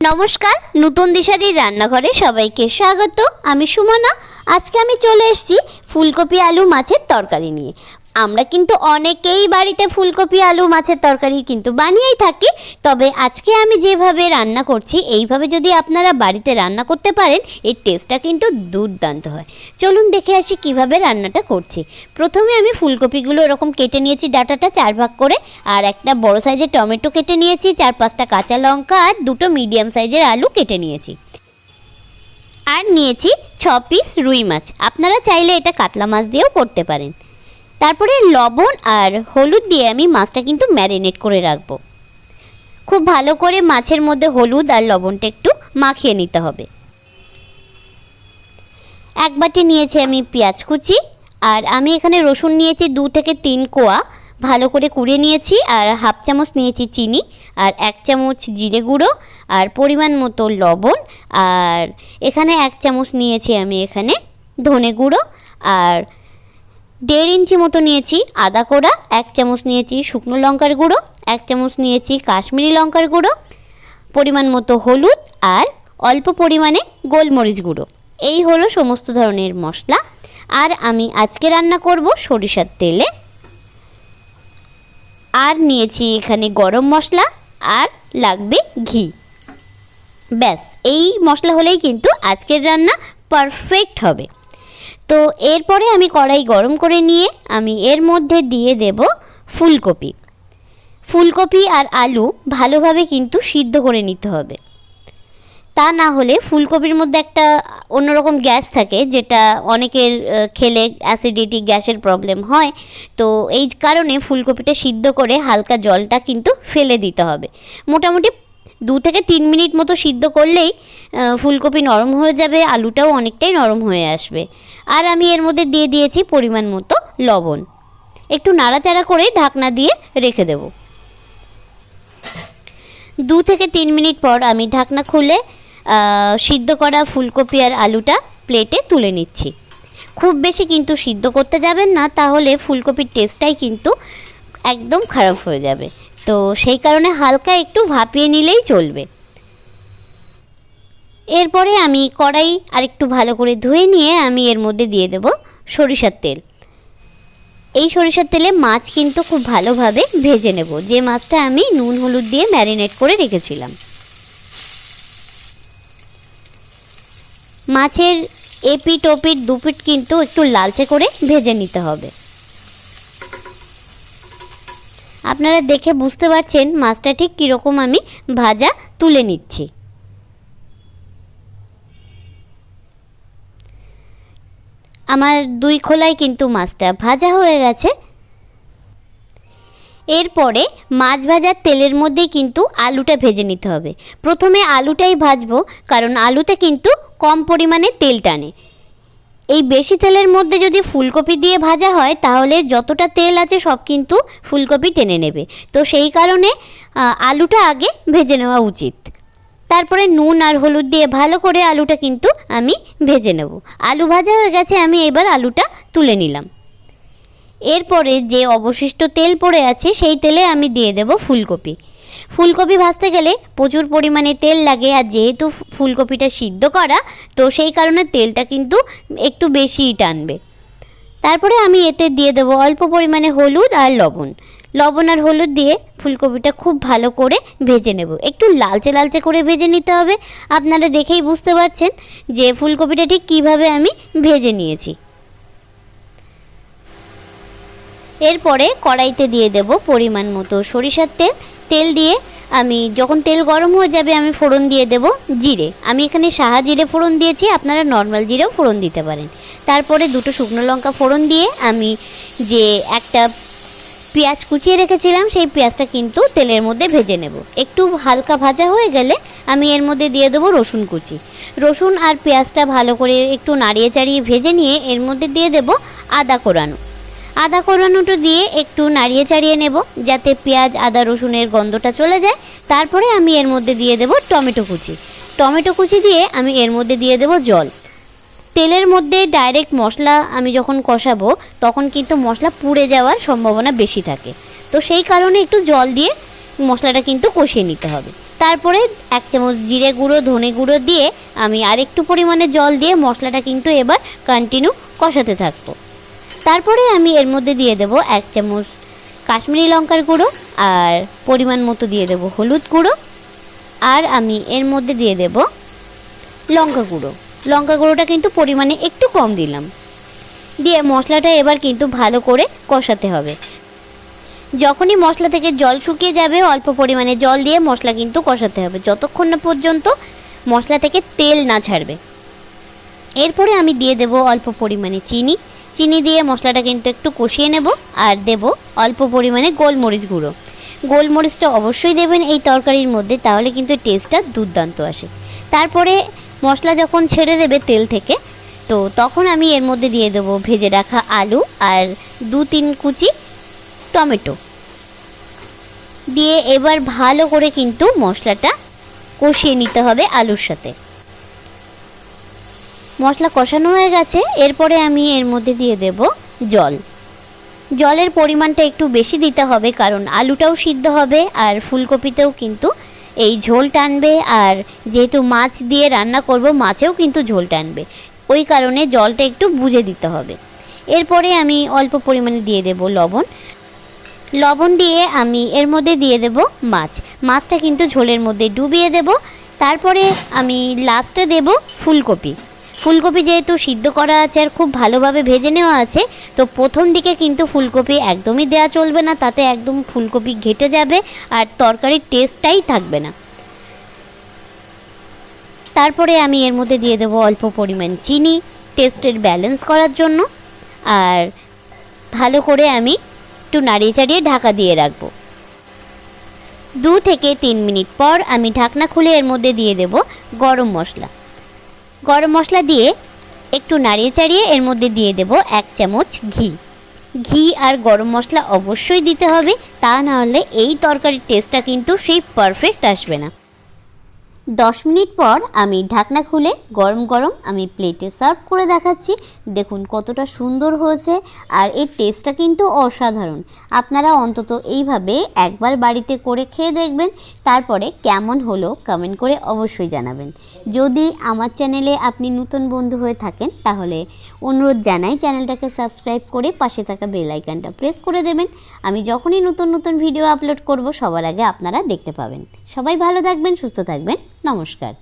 নমস্কার, নতুন দিশারির রান্নাঘরে সবাইকে স্বাগত। আমি সুমনা, আজকে আমি চলে এসেছি ফুলকপি আলু মাছের তরকারি নিয়ে। আমরা কিন্তু অনেকেই বাড়িতে ফুলকপি, আলু, মাছের তরকারি কিন্তু বানিয়েই থাকি। তবে আজকে আমি যেভাবে রান্না করছি, এইভাবে যদি আপনারা বাড়িতে রান্না করতে পারেন, এর টেস্টটা কিন্তু দুর্দান্ত হয়। চলুন দেখে আসি কীভাবে রান্নাটা করছি। প্রথমে আমি ফুলকপিগুলো এরকম কেটে নিয়েছি ডাটাটা চার ভাগ করে, আর একটা বড় সাইজের টমেটো কেটে নিয়েছি, চার পাঁচটা কাঁচা লঙ্কা, আর দুটো মিডিয়াম সাইজের আলু কেটে নিয়েছি। আর নিয়েছি ছ পিস রুই মাছ। আপনারা চাইলে এটা কাতলা মাছ দিয়েও করতে পারেন। তারপরে লবণ আর হলুদ দিয়ে আমি মাছটা কিন্তু ম্যারিনেট করে রাখব। খুব ভালো করে মাছের মধ্যে হলুদ আর লবণটা একটু মাখিয়ে নিতে হবে। এক বাটি নিয়েছি আমি পেঁয়াজ কুচি, আর আমি এখানে রসুন নিয়েছি দু থেকে তিন কোয়া, ভালো করে কুড়ে নিয়েছি, আর হাফ চামচ নিয়েছি চিনি, আর এক চামচ জিরে গুঁড়ো, আর পরিমাণ মতো লবণ, আর এখানে এক চামচ নিয়েছি আমি এখানে ধনে গুঁড়ো, আর দেড় ইঞ্চি মতো নিয়েছি আদা কোড়া, এক চামচ নিয়েছি শুকনো লঙ্কার গুঁড়ো, এক চামচ নিয়েছি কাশ্মীরি লঙ্কার গুঁড়ো, পরিমাণ মতো হলুদ আর অল্প পরিমাণে গোলমরিচ গুঁড়ো। এই হলো সমস্ত ধরনের মশলা। আর আমি আজকে রান্না করব সরিষার তেলে। আর নিয়েছি এখানে গরম মশলা আর লাগবে ঘি। ব্যাস, এই মশলা হলেই কিন্তু আজকের রান্না পারফেক্ট হবে। তো এরপরে আমি কড়াই গরম করে নিয়ে আমি এর মধ্যে দিয়ে দেব ফুলকপি। ফুলকপি আর আলু ভালোভাবে কিন্তু সিদ্ধ করে নিতে হবে। তা না হলে ফুলকপির মধ্যে একটা অন্যরকম গ্যাস থাকে যেটা অনেকের খেলে অ্যাসিডিটি গ্যাসের প্রবলেম হয়। তো এই কারণে ফুলকপিটা সিদ্ধ করে হালকা জলটা কিন্তু ফেলে দিতে হবে। মোটামুটি দু থেকে তিন মিনিট মতো সিদ্ধ করলেই ফুলকপি নরম হয়ে যাবে, আলুটাও অনেকটাই নরম হয়ে আসবে। আর আমি এর মধ্যে দিয়ে দিয়েছি পরিমাণ মতো লবণ। একটু নাড়াচাড়া করে ঢাকনা দিয়ে রেখে দেব। দু থেকে তিন মিনিট পর আমি ঢাকনা খুলে সিদ্ধ করা ফুলকপি আর আলুটা প্লেটে তুলে নিচ্ছি। খুব বেশি কিন্তু সিদ্ধ করতে যাবেন না, তাহলে ফুলকপির টেস্টটাই কিন্তু একদম খারাপ হয়ে যাবে। তো সেই কারণে হালকা একটু ভাপিয়ে নিলেই চলবে। এরপরে আমি কড়াই আরেকটু ভালো করে ধুয়ে নিয়ে আমি এর মধ্যে দিয়ে দেব সরিষার তেল। এই সরিষার তেলে মাছ কিন্তু খুব ভালোভাবে ভেজে নেব। যে মাছটা আমি নুন, হলুদ দিয়ে ম্যারিনেট করে রেখেছিলাম। মাছের এপিট ওপিট দুপিট কিন্তু একটু লালচে করে ভেজে নিতে হবে। আপনারা দেখে বুঝতে পারছেন মাছটা ঠিক কীরকম আমি ভাজা তুলে নিচ্ছি। আমার দুই খোলায় কিন্তু মাছটা ভাজা হয়ে গেছে। এরপরে মাছ ভাজার তেলের মধ্যেই কিন্তু আলুটা ভেজে নিতে হবে। প্রথমে আলুটাই ভাজবো, কারণ আলুতে কিন্তু কম পরিমাণে তেল টানে। এই বেশি তেলের মধ্যে যদি ফুলকপি দিয়ে ভাজা হয়, তাহলে যতটা তেল আছে সব কিন্তু ফুলকপি টেনে নেবে। তো সেই কারণে আলুটা আগে ভেজে নেওয়া উচিত। তারপরে নুন আর হলুদ দিয়ে ভালো করে আলুটা কিন্তু আমি ভেজে নেব। আলু ভাজা হয়ে গেছে, আমি এবার আলুটা তুলে নিলাম। এরপরে যে অবশিষ্ট তেল পড়ে আছে, সেই তেলে আমি দিয়ে দেব ফুলকপি। ফুলকপি ভাজতে গেলে প্রচুর পরিমাণে তেল লাগে আর যেহেতু ফুলকপিটা সিদ্ধ করা, তো সেই কারণে তেলটা কিন্তু একটু বেশিই টানবে। তারপরে আমি এতে দিয়ে দেবো অল্প পরিমাণে হলুদ আর লবণ। লবণ আর হলুদ দিয়ে ফুলকপিটা খুব ভালো করে ভেজে নেব। একটু লালচে লালচে করে ভেজে নিতে হবে। আপনারা দেখেই বুঝতে পারছেন যে ফুলকপিটা ঠিক কীভাবে আমি ভেজে নিয়েছি। এরপরে কড়াইতে দিয়ে দেব পরিমাণ মতো সরিষার তেল। তেল দিয়ে আমি, যখন তেল গরম হয়ে যাবে, আমি ফোড়ন দিয়ে দেব জিরে। আমি এখানে সাহা জিরে ফোড়ন দিয়েছি, আপনারা নর্মাল জিরেও ফোড়ন দিতে পারেন। তারপরে দুটো শুকনো লঙ্কা ফোড়ন দিয়ে আমি যে একটা পেঁয়াজ কুচিয়ে রেখেছিলাম, সেই পেঁয়াজটা কিন্তু তেলের মধ্যে ভেজে নেব। একটু হালকা ভাজা হয়ে গেলে আমি এর মধ্যে দিয়ে দেবো রসুন কুচি। রসুন আর পেঁয়াজটা ভালো করে একটু নাড়িয়ে চাড়িয়ে ভেজে নিয়ে এর মধ্যে দিয়ে দেব আদা কোরানো। আদা কোরানোটা দিয়ে একটু নাড়িয়ে চাড়িয়ে নেব, যাতে পেঁয়াজ, আদা, রসুনের গন্ধটা চলে যায়। তারপরে আমি এর মধ্যে দিয়ে দেব টমেটো কুচি। টমেটো কুচি দিয়ে আমি এর মধ্যে দিয়ে দেব জল। তেলের মধ্যে ডাইরেক্ট মশলা আমি যখন কষাবো, তখন কিন্তু মশলা পুড়ে যাওয়ার সম্ভাবনা বেশি থাকে। তো সেই কারণে একটু জল দিয়ে মশলাটা কিন্তু কষিয়ে নিতে হবে। তারপরে এক চামচ জিরে গুঁড়ো, ধনে গুঁড়ো দিয়ে আমি আরেকটু পরিমাণে জল দিয়ে মশলাটা কিন্তু এবার কন্টিনিউ কষাতে থাকব। তারপরে আমি এর মধ্যে দিয়ে দেব এক চামচ কাশ্মীরি লঙ্কার গুঁড়ো আর পরিমাণ মতো দিয়ে দেব হলুদ গুঁড়ো। আর আমি এর মধ্যে দিয়ে দেব লঙ্কা গুঁড়ো। লঙ্কা গুঁড়োটা কিন্তু পরিমাণে একটু কম দিলাম। দিয়ে মশলাটা এবার কিন্তু ভালো করে কষাতে হবে। যখনই মশলা থেকে জল শুকিয়ে যাবে, অল্প পরিমাণে জল দিয়ে মশলা কিন্তু কষাতে হবে। যতক্ষণ না পর্যন্ত মশলা থেকে তেল না ছাড়বে। এরপরে আমি দিয়ে দেব অল্প পরিমাণে চিনি। চিনি দিয়ে মশলাটা কিন্তু একটু কষিয়ে নেব আর দেব অল্প পরিমাণে গোলমরিচ গুঁড়ো। গোলমরিচটা অবশ্যই দেবেন এই তরকারির মধ্যে, তাহলে কিন্তু টেস্টটা দুর্দান্ত আসে। তারপরে মশলা যখন ছেড়ে দেবে তেল থেকে, তো তখন আমি এর মধ্যে দিয়ে দেবো ভেজে রাখা আলু আর দু তিন কুচি টমেটো। দিয়ে এবার ভালো করে কিন্তু মশলাটা কষিয়ে নিতে হবে আলুর সাথে। মশলা কষানো হয়ে গেছে, এরপরে আমি এর মধ্যে দিয়ে দেব জল। জলের পরিমাণটা একটু বেশি দিতে হবে, কারণ আলুটাও সিদ্ধ হবে আর ফুলকপিতেও কিন্তু এই ঝোল টানবে, আর যেহেতু মাছ দিয়ে রান্না করব, মাছেও কিন্তু ঝোল টানবে। ওই কারণে জলটা একটু বুঝে দিতে হবে। এরপরে আমি অল্প পরিমাণে দিয়ে দেব লবণ। লবণ দিয়ে আমি এর মধ্যে দিয়ে দেব মাছ। মাছটা কিন্তু ঝোলের মধ্যে ডুবিয়ে দেব। তারপরে আমি লাস্টে দেব ফুলকপি। ফুলকপি যেহেতু সিদ্ধ করা আছে আর খুব ভালোভাবে ভেজে নেওয়া আছে, তো প্রথম দিকে কিন্তু ফুলকপি একদমই দেওয়া চলবে না, তাতে একদম ফুলকপি ঘেটে যাবে আর তরকারির টেস্টটাই থাকবে না। তারপরে আমি এর মধ্যে দিয়ে দেবো অল্প পরিমাণ চিনি টেস্টের ব্যালেন্স করার জন্য। আর ভালো করে আমি একটু নাড়িয়ে চাড়িয়ে ঢাকা দিয়ে রাখব। দু থেকে তিন মিনিট পর আমি ঢাকনা খুলে এর মধ্যে দিয়ে দেব গরম মশলা। গরম মশলা দিয়ে একটু নাড়িয়ে চাড়িয়ে এর মধ্যে দিয়ে দেব এক চামচ ঘি। ঘি আর গরম মশলা অবশ্যই দিতে হবে, তা না হলে এই তরকারির টেস্টটা কিন্তু সেই পারফেক্ট আসবে না। দশ মিনিট পর আমি ঢাকনা খুলে গরম গরম আমি প্লেটে সার্ভ করে দেখাচ্ছি। দেখুন কতটা সুন্দর হয়েছে আর এর টেস্টটা কিন্তু অসাধারণ। আপনারা অন্তত এইভাবে একবার বাড়িতে করে খেয়ে দেখবেন। তারপরে কেমন হলো কমেন্ট করে অবশ্যই জানাবেন। যদি আমার চ্যানেলে আপনি নতুন বন্ধু হয়ে থাকেন, তাহলে অনুরোধ জানাই চ্যানেলটাকে সাবস্ক্রাইব করে পাশে থাকা বেল আইকনটা প্রেস করে দেবেন। আমি যখনই নতুন নতুন ভিডিও আপলোড করব, সবার আগে আপনারা দেখতে পাবেন। সবাই ভালো থাকবেন, সুস্থ থাকবেন। নমস্কার।